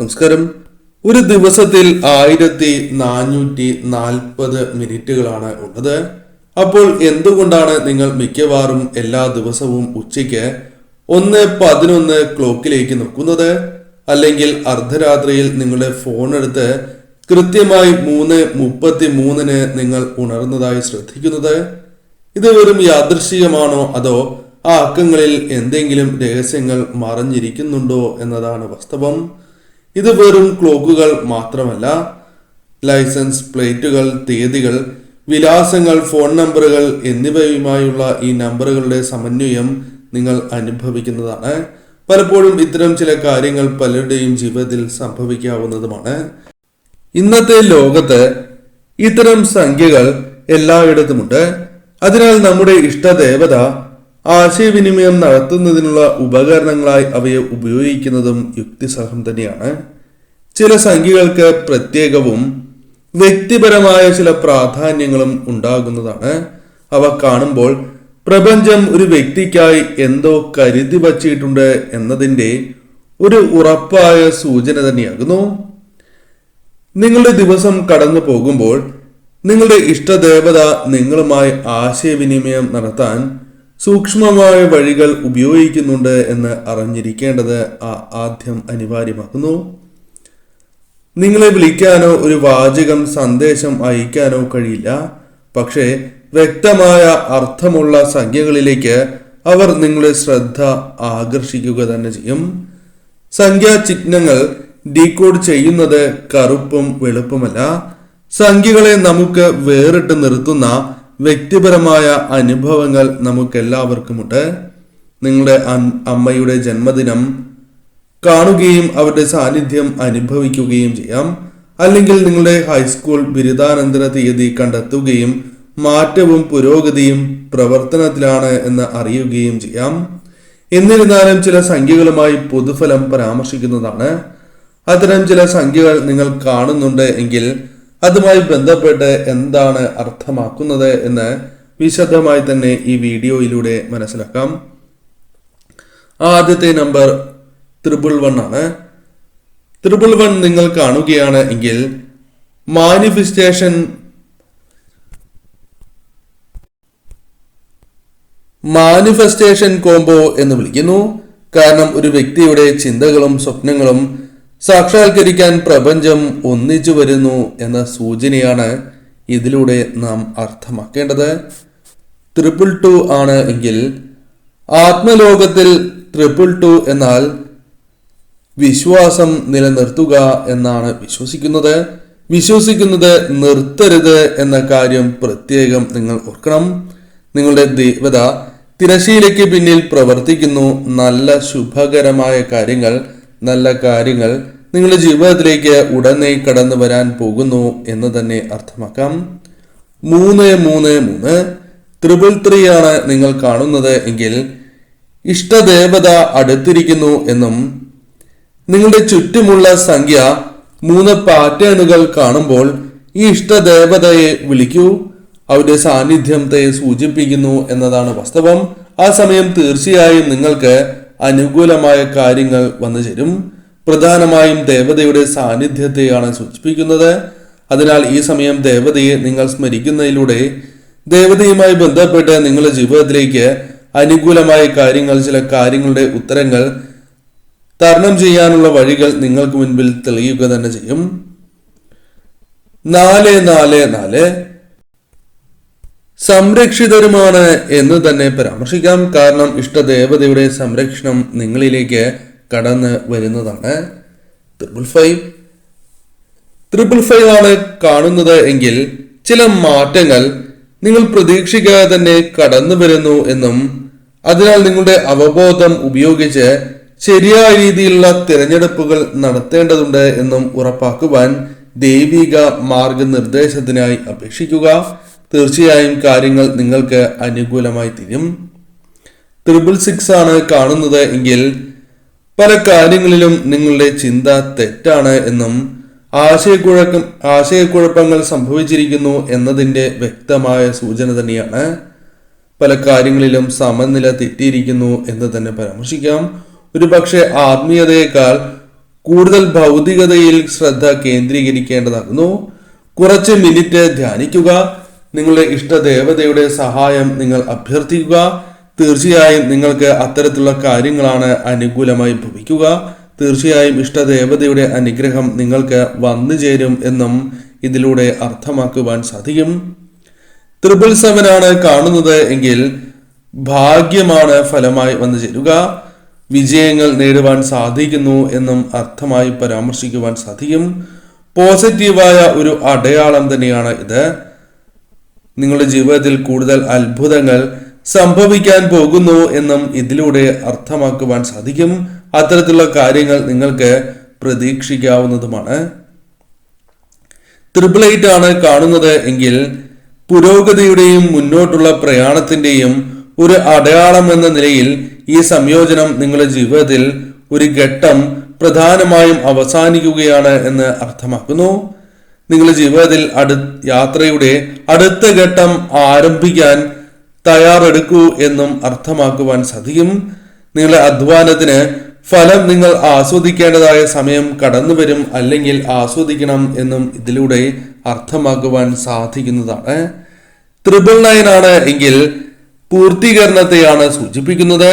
നമസ്കാരം. ഒരു ദിവസത്തിൽ ആയിരത്തി നാനൂറ്റി നാൽപ്പത് മിനിറ്റുകളാണ് ഉള്ളത്. അപ്പോൾ എന്തുകൊണ്ടാണ് നിങ്ങൾ മിക്കവാറും എല്ലാ ദിവസവും ഉച്ചയ്ക്ക് ഒന്ന് പതിനൊന്ന് ക്ലോക്കിലേക്ക് നോക്കുന്നത്? അല്ലെങ്കിൽ അർദ്ധരാത്രിയിൽ നിങ്ങളുടെ ഫോൺ എടുത്ത് കൃത്യമായി മൂന്ന് മുപ്പത്തി മൂന്നിന് നിങ്ങൾ ഉണർന്നതായി ശ്രദ്ധിക്കുന്നത്? ഇത് വെറും യാദൃശികമാണോ അതോ ആ അക്കങ്ങളിൽ എന്തെങ്കിലും രഹസ്യങ്ങൾ മറഞ്ഞിരിക്കുന്നുണ്ടോ എന്നതാണ് വാസ്തവം? ഇത് വെറും ക്ലോക്കുകൾ മാത്രമല്ല ലൈസൻസ് പ്ലേറ്റുകൾ തീയതികൾ വിലാസങ്ങൾ ഫോൺ നമ്പറുകൾ എന്നിവയുമായുള്ള ഈ നമ്പറുകളുടെ സമന്വയം നിങ്ങൾ അനുഭവിക്കുന്നതാണ്. പലപ്പോഴും ഇത്തരം ചില കാര്യങ്ങൾ പലരുടെയും ജീവിതത്തിൽ സംഭവിക്കാവുന്നതുമാണ്. ഇന്നത്തെ ലോകത്ത് ഇത്തരം സംഖ്യകൾ എല്ലായിടത്തുമുണ്ട്. അതിനാൽ നമ്മുടെ ഇഷ്ടദേവത ആശയവിനിമയം നടത്തുന്നതിനുള്ള ഉപകരണങ്ങളായി അവയെ ഉപയോഗിക്കുന്നതും യുക്തിസഹം തന്നെയാണ്. ചില സംഖ്യകൾക്ക് പ്രത്യേകവും വ്യക്തിപരമായ ചില പ്രാധാന്യങ്ങളും ഉണ്ടാകുന്നതാണ്. അവ കാണുമ്പോൾ പ്രപഞ്ചം ഒരു വ്യക്തിക്കായി എന്തോ കരുതി വച്ചിട്ടുണ്ട് എന്നതിന്റെ ഒരു ഉറപ്പായ സൂചന തന്നെയാകുന്നു. നിങ്ങളുടെ ദിവസം കടന്നു പോകുമ്പോൾ നിങ്ങളുടെ ഇഷ്ടദേവത നിങ്ങളുമായി ആശയവിനിമയം നടത്താൻ സൂക്ഷ്മമായ വഴികൾ ഉപയോഗിക്കുന്നുണ്ട് എന്ന് അറിഞ്ഞിരിക്കേണ്ടത് ആദ്യം അനിവാര്യമാക്കുന്നു. നിങ്ങളെ വിളിക്കാനോ ഒരു വാചകം സന്ദേശം അയക്കാനോ കഴിയില്ല. പക്ഷേ വ്യക്തമായ അർത്ഥമുള്ള സംഖ്യകളിലേക്ക് അവർ നിങ്ങളുടെ ശ്രദ്ധ ആകർഷിക്കുക തന്നെ ചെയ്യും. സംഖ്യാ ചിഹ്നങ്ങൾ ഡീകോഡ് ചെയ്യുന്നത് കറുപ്പും വെളുപ്പുമല്ല. സംഖ്യകളെ നമുക്ക് വേറിട്ട് നിർത്തുന്ന വ്യക്തിപരമായ അനുഭവങ്ങൾ നമുക്കെല്ലാവർക്കുമുണ്ട്. നിങ്ങളുടെ അമ്മയുടെ ജന്മദിനം കാണുകയും അവരുടെ സാന്നിധ്യം അനുഭവിക്കുകയും ചെയ്യാം. അല്ലെങ്കിൽ നിങ്ങളുടെ ഹൈസ്കൂൾ ബിരുദാനന്തര തീയതി കണ്ടെത്തുകയും മാറ്റവും പുരോഗതിയും പ്രവർത്തനത്തിലാണ് എന്ന് അറിയുകയും ചെയ്യാം. എന്നിരുന്നാലും ചില സംഖ്യകളുമായി പൊതുഫലം പരാമർശിക്കുന്നതാണ്. അത്തരം ചില സംഖ്യകൾ നിങ്ങൾ കാണുന്നുണ്ട് എങ്കിൽ അതുമായി ബന്ധപ്പെട്ട് എന്താണ് അർത്ഥമാക്കുന്നത് എന്ന് വിശദമായി തന്നെ ഈ വീഡിയോയിലൂടെ മനസ്സിലാക്കാം. ആദ്യത്തെ നമ്പർ ത്രിപിൾ വൺ ആണ്. ത്രിപിൾ വൺ നിങ്ങൾ കാണുകയാണ് എങ്കിൽ മാനിഫെസ്റ്റേഷൻ മാനിഫെസ്റ്റേഷൻ കോംബോ എന്ന് വിളിക്കുന്നു. കാരണം ഒരു വ്യക്തിയുടെ ചിന്തകളും സ്വപ്നങ്ങളും സാക്ഷാത്കരിക്കാൻ പ്രപഞ്ചം ഒന്നിച്ചു വരുന്നു എന്ന സൂചനയാണ് ഇതിലൂടെ നാം അർത്ഥമാക്കേണ്ടത്. ട്രിപ്പിൾ ടു ആണ് എങ്കിൽ ആത്മലോകത്തിൽ ട്രിപ്പിൾ ടു എന്നാൽ വിശ്വാസം നിലനിർത്തുക എന്നാണ് വിശ്വസിക്കുന്നത്. വിശ്വസിക്കുന്നത് നിർത്തരുത് എന്ന കാര്യം പ്രത്യേകം നിങ്ങൾ ഓർക്കണം. നിങ്ങളുടെ ദേവത തിരശീലയ്ക്ക് പിന്നിൽ പ്രവർത്തിക്കുന്നു. നല്ല ശുഭകരമായ കാര്യങ്ങൾ നല്ല കാര്യങ്ങൾ നിങ്ങളുടെ ജീവിതത്തിലേക്ക് ഉടനെ കടന്നു വരാൻ പോകുന്നു എന്ന് തന്നെ അർത്ഥമാക്കാം. മൂന്ന് മൂന്ന് മൂന്ന്. ത്രിപിൾ ത്രീ ആണ് നിങ്ങൾ കാണുന്നത് എങ്കിൽ ഇഷ്ടദേവത അടുത്തിരിക്കുന്നു എന്നും നിങ്ങളുടെ ചുറ്റുമുള്ള സംഖ്യ മൂന്ന് പാറ്റേണുകൾ കാണുമ്പോൾ ഈ ഇഷ്ടദേവതയെ വിളിക്കൂ. അവരുടെ സാന്നിധ്യത്തെ സൂചിപ്പിക്കുന്നു എന്നതാണ് വാസ്തവം. ആ സമയം തീർച്ചയായും നിങ്ങൾക്ക് അനുകൂലമായ കാര്യങ്ങൾ വന്നു ചേരും. പ്രധാനമായും ദേവതയുടെ സാന്നിധ്യത്തെയാണ് സൂചിപ്പിക്കുന്നത്. അതിനാൽ ഈ സമയം ദേവതയെ നിങ്ങൾ സ്മരിക്കുന്നതിലൂടെ ദേവതയുമായി ബന്ധപ്പെട്ട് നിങ്ങളുടെ ജീവിതത്തിലേക്ക് അനുകൂലമായ കാര്യങ്ങൾ ചില കാര്യങ്ങളുടെ ഉത്തരങ്ങൾ തരണം ചെയ്യാനുള്ള വഴികൾ നിങ്ങൾക്ക് മുൻപിൽ തെളിയുക തന്നെ ചെയ്യും. നാല് നാല് നാല് സംരക്ഷിതരുമാണ് എന്ന് തന്നെ പരാമർശിക്കാം. കാരണം ഇഷ്ടദേവതയുടെ സംരക്ഷണം നിങ്ങളിലേക്ക് കടന്ന് വരുന്നതാണ്. ത്രിപിൾ ഫൈവ് ത്രിപിൾ ഫൈവ് ആണ് കാണുന്നത് എങ്കിൽ ചില മാറ്റങ്ങൾ നിങ്ങൾ പ്രതീക്ഷിക്കാതെ തന്നെ കടന്നു വരുന്നു എന്നും അതിനാൽ നിങ്ങളുടെ അവബോധം ഉപയോഗിച്ച് ശരിയായ രീതിയിലുള്ള തിരഞ്ഞെടുപ്പുകൾ നടത്തേണ്ടതുണ്ട് എന്നും ഉറപ്പാക്കുവാൻ ദൈവിക മാർഗനിർദ്ദേശത്തിനായി അപേക്ഷിക്കുക. തീർച്ചയായും കാര്യങ്ങൾ നിങ്ങൾക്ക് അനുകൂലമായി തീരും. ട്രിപ്പിൾ സിക്സ് ആണ് കാണുന്നത് എങ്കിൽ പല കാര്യങ്ങളിലും നിങ്ങളുടെ ചിന്ത തെറ്റാണ് എന്നും ആശയക്കുഴക്കം ആശയക്കുഴപ്പങ്ങൾ സംഭവിച്ചിരിക്കുന്നു എന്നതിന്റെ വ്യക്തമായ സൂചന തന്നെയാണ്. പല കാര്യങ്ങളിലും സമനില തെറ്റിയിരിക്കുന്നു എന്ന് തന്നെ പരാമർശിക്കാം. ഒരു പക്ഷേ ആത്മീയതയേക്കാൾ കൂടുതൽ ഭൗതികതയിൽ ശ്രദ്ധ കേന്ദ്രീകരിക്കേണ്ടതാകുന്നു. കുറച്ച് മിനിറ്റ് ധ്യാനിക്കുക. നിങ്ങളുടെ ഇഷ്ടദേവതയുടെ സഹായം നിങ്ങൾ അഭ്യർത്ഥിക്കുക. തീർച്ചയായും നിങ്ങൾക്ക് അത്തരത്തിലുള്ള കാര്യങ്ങളാണ് അനുകൂലമായി ഭവിക്കുക. തീർച്ചയായും ഇഷ്ടദേവതയുടെ അനുഗ്രഹം നിങ്ങൾക്ക് വന്നു ചേരും എന്നും ഇതിലൂടെ അർത്ഥമാക്കുവാൻ സാധിക്കും. ത്രിപിൾ സെവൻ ആണ് കാണുന്നത് എങ്കിൽ ഭാഗ്യമാണ് ഫലമായി വന്നു ചേരുക. വിജയങ്ങൾ നേടുവാൻ സാധിക്കുന്നു എന്നും അർത്ഥമായി പരാമർശിക്കുവാൻ സാധിക്കും. പോസിറ്റീവായ ഒരു അടയാളം തന്നെയാണ് ഇത്. നിങ്ങളുടെ ജീവിതത്തിൽ കൂടുതൽ അത്ഭുതങ്ങൾ സംഭവിക്കാൻ പോകുന്നു എന്നും ഇതിലൂടെ അർത്ഥമാക്കുവാൻ സാധിക്കും. അത്തരത്തിലുള്ള കാര്യങ്ങൾ നിങ്ങൾക്ക് പ്രതീക്ഷിക്കാവുന്നതുമാണ്. ട്രിപ്പിൾ എയ്റ്റ് ആണ് കാണുന്നത് എങ്കിൽ പുരോഗതിയുടെയും മുന്നോട്ടുള്ള പ്രയാണത്തിന്റെയും ഒരു അടയാളം എന്ന നിലയിൽ ഈ സംയോജനം നിങ്ങളുടെ ജീവിതത്തിൽ ഒരു ഘട്ടം പ്രധാനമായും അവസാനിക്കുകയാണ് എന്ന് അർത്ഥമാക്കുന്നു. നിങ്ങളുടെ ജീവിതത്തിൽ അടു യാത്രയുടെ അടുത്ത ഘട്ടം ആരംഭിക്കാൻ തയ്യാറെടുക്കൂ എന്നും അർത്ഥമാക്കുവാൻ സാധിക്കും. നിങ്ങളുടെ അധ്വാനത്തിന് ഫലം നിങ്ങൾ ആസ്വദിക്കേണ്ടതായ സമയം കടന്നു വരും അല്ലെങ്കിൽ ആസ്വദിക്കണം എന്നും ഇതിലൂടെ അർത്ഥമാക്കുവാൻ സാധിക്കുന്നതാണ്. ത്രിപിൾ നയൻ ആണ് എങ്കിൽ പൂർത്തീകരണത്തെയാണ് സൂചിപ്പിക്കുന്നത്.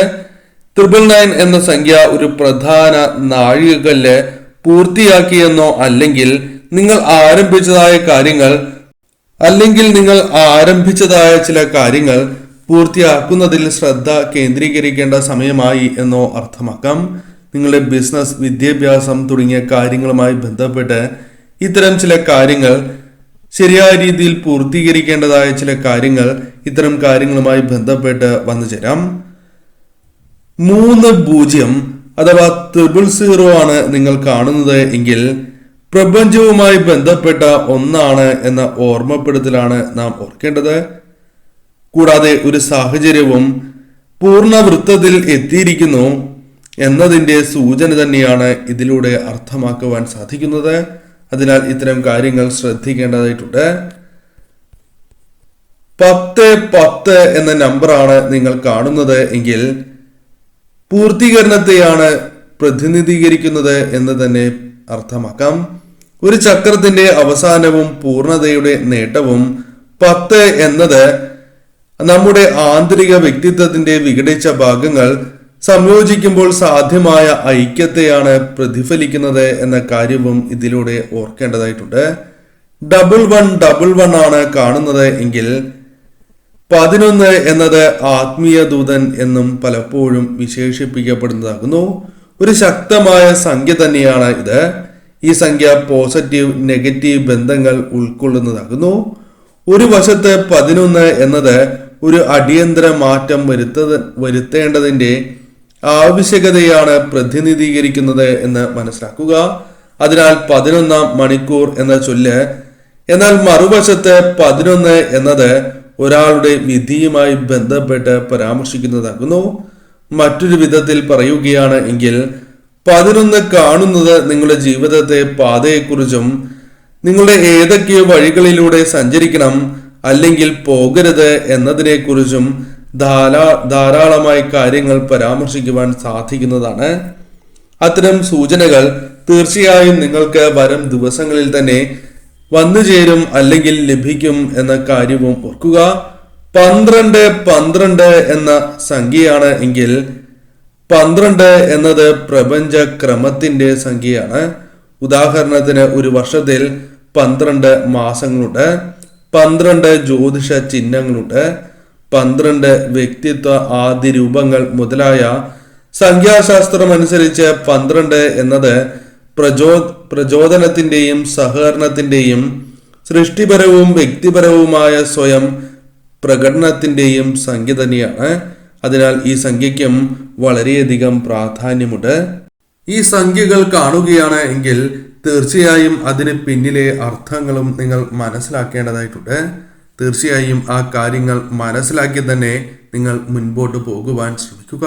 ത്രിപിൾ നയൻ എന്ന സംഖ്യ ഒരു പ്രധാന നാഴികക്കല്ല് പൂർത്തിയാക്കിയെന്നോ അല്ലെങ്കിൽ നിങ്ങൾ ആരംഭിച്ചതായ കാര്യങ്ങൾ അല്ലെങ്കിൽ നിങ്ങൾ ആരംഭിച്ചതായ ചില കാര്യങ്ങൾ പൂർത്തിയാക്കുന്നതിൽ ശ്രദ്ധ കേന്ദ്രീകരിക്കേണ്ട സമയമായി എന്നോ അർത്ഥമാക്കാം. നിങ്ങളുടെ ബിസിനസ് വിദ്യാഭ്യാസം തുടങ്ങിയ കാര്യങ്ങളുമായി ബന്ധപ്പെട്ട് ഇത്തരം ചില കാര്യങ്ങൾ ശരിയായ രീതിയിൽ പൂർത്തീകരിക്കേണ്ടതായ ചില കാര്യങ്ങൾ ഇത്തരം കാര്യങ്ങളുമായി ബന്ധപ്പെട്ട് വന്നു ചേരാം. മൂന്ന് പൂജ്യം അഥവാ ത്രിപിൾ സീറോ ആണ് നിങ്ങൾ കാണുന്നത് എങ്കിൽ പ്രപഞ്ചവുമായി ബന്ധപ്പെട്ട ഒന്നാണ് എന്ന ഓർമ്മപ്പെടുത്തലാണ് നാം ഓർക്കേണ്ടത്. കൂടാതെ ഒരു സാഹചര്യവും പൂർണ വൃത്തത്തിൽ എത്തിയിരിക്കുന്നു എന്നതിന്റെ സൂചന തന്നെയാണ് ഇതിലൂടെ അർത്ഥമാക്കുവാൻ സാധിക്കുന്നത്. അതിനാൽ ഇത്തരം കാര്യങ്ങൾ ശ്രദ്ധിക്കേണ്ടതായിട്ടുണ്ട്. പത്ത് പത്ത് എന്ന നമ്പറാണ് നിങ്ങൾ കാണുന്നത് എങ്കിൽ പൂർത്തീകരണത്തെയാണ് പ്രതിനിധീകരിക്കുന്നത് എന്ന് തന്നെ അർത്ഥമാക്കാം. ഒരു ചക്രത്തിന്റെ അവസാനവും പൂർണതയുടെ നേട്ടവും പത്ത് എന്നത് നമ്മുടെ ആന്തരിക വ്യക്തിത്വത്തിന്റെ വിഘടിച്ച ഭാഗങ്ങൾ സംയോജിക്കുമ്പോൾ സാധ്യമായ ഐക്യത്തെയാണ് പ്രതിഫലിക്കുന്നത് എന്ന കാര്യവും ഇതിലൂടെ ഓർക്കേണ്ടതായിട്ടുണ്ട്. ഡബിൾ വൺ ഡബിൾ വൺ ആണ് കാണുന്നത് എങ്കിൽ പതിനൊന്ന് എന്നത് ആത്മീയ ദൂതൻ എന്നും പലപ്പോഴും വിശേഷിപ്പിക്കപ്പെടുന്നതാകുന്നു. ഒരു ശക്തമായ സംഖ്യ തന്നെയാണ് ഇത്. ഈ സംഖ്യ പോസിറ്റീവ് നെഗറ്റീവ് ബന്ധങ്ങൾ ഉൾക്കൊള്ളുന്നതാകുന്നു. ഒരു വശത്ത് പതിനൊന്ന് എന്നത് ഒരു അടിയന്തര മാറ്റം വരുത്ത വരുത്തേണ്ടതിന്റെ ആവശ്യകതയാണ് പ്രതിനിധീകരിക്കുന്നത് എന്ന് മനസ്സിലാക്കുക. അതിനാൽ പതിനൊന്നാം മണിക്കൂർ എന്ന ചൊല്ല്. എന്നാൽ മറുവശത്ത് പതിനൊന്ന് എന്നത് ഒരാളുടെ വിധിയുമായി ബന്ധപ്പെട്ട് പരാമർശിക്കുന്നതാകുന്നു. മറ്റൊരു വിധത്തിൽ പറയുകയാണ് എങ്കിൽ പതിനൊന്ന് കാണുന്നത് നിങ്ങളുടെ ജീവിതത്തെ പാതയെക്കുറിച്ചും നിങ്ങളുടെ ഏതൊക്കെ വഴികളിലൂടെ സഞ്ചരിക്കണം അല്ലെങ്കിൽ പോകരുത് എന്നതിനെക്കുറിച്ചും ധാരാ ധാരാളമായി കാര്യങ്ങൾ പരാമർശിക്കുവാൻ സാധിക്കുന്നതാണ്. അത്തരം സൂചനകൾ തീർച്ചയായും നിങ്ങൾക്ക് വരും ദിവസങ്ങളിൽ തന്നെ വന്നു ചേരും അല്ലെങ്കിൽ ലഭിക്കും എന്ന കാര്യവും ഓർക്കുക. പന്ത്രണ്ട് പന്ത്രണ്ട് എന്ന സംഖ്യയാണ് എങ്കിൽ പന്ത്രണ്ട് എന്നത് പ്രപഞ്ച ക്രമത്തിന്റെ സംഖ്യയാണ്. ഉദാഹരണത്തിന് ഒരു വർഷത്തിൽ പന്ത്രണ്ട് മാസങ്ങളുണ്ട്. പന്ത്രണ്ട് ജ്യോതിഷ ചിഹ്നങ്ങളുണ്ട്. പന്ത്രണ്ട് വ്യക്തിത്വ ആദ്യ രൂപങ്ങൾ മുതലായ സംഖ്യാശാസ്ത്രം അനുസരിച്ച് പന്ത്രണ്ട് എന്നത് പ്രചോ പ്രചോദനത്തിന്റെയും സഹകരണത്തിന്റെയും സൃഷ്ടിപരവും വ്യക്തിപരവുമായ സ്വയം പ്രകടനത്തിന്റെയും സംഖ്യ തന്നെയാണ്. അതിനാൽ ഈ സംഖ്യയ്ക്കും വളരെയധികം പ്രാധാന്യമുണ്ട്. ഈ സംഖ്യകൾ കാണുകയാണ് എങ്കിൽ തീർച്ചയായും അതിന് പിന്നിലെ അർത്ഥങ്ങളും നിങ്ങൾ മനസ്സിലാക്കേണ്ടതായിട്ടുണ്ട്. തീർച്ചയായും ആ കാര്യങ്ങൾ മനസ്സിലാക്കി തന്നെ നിങ്ങൾ മുൻപോട്ട് പോകുവാൻ ശ്രമിക്കുക.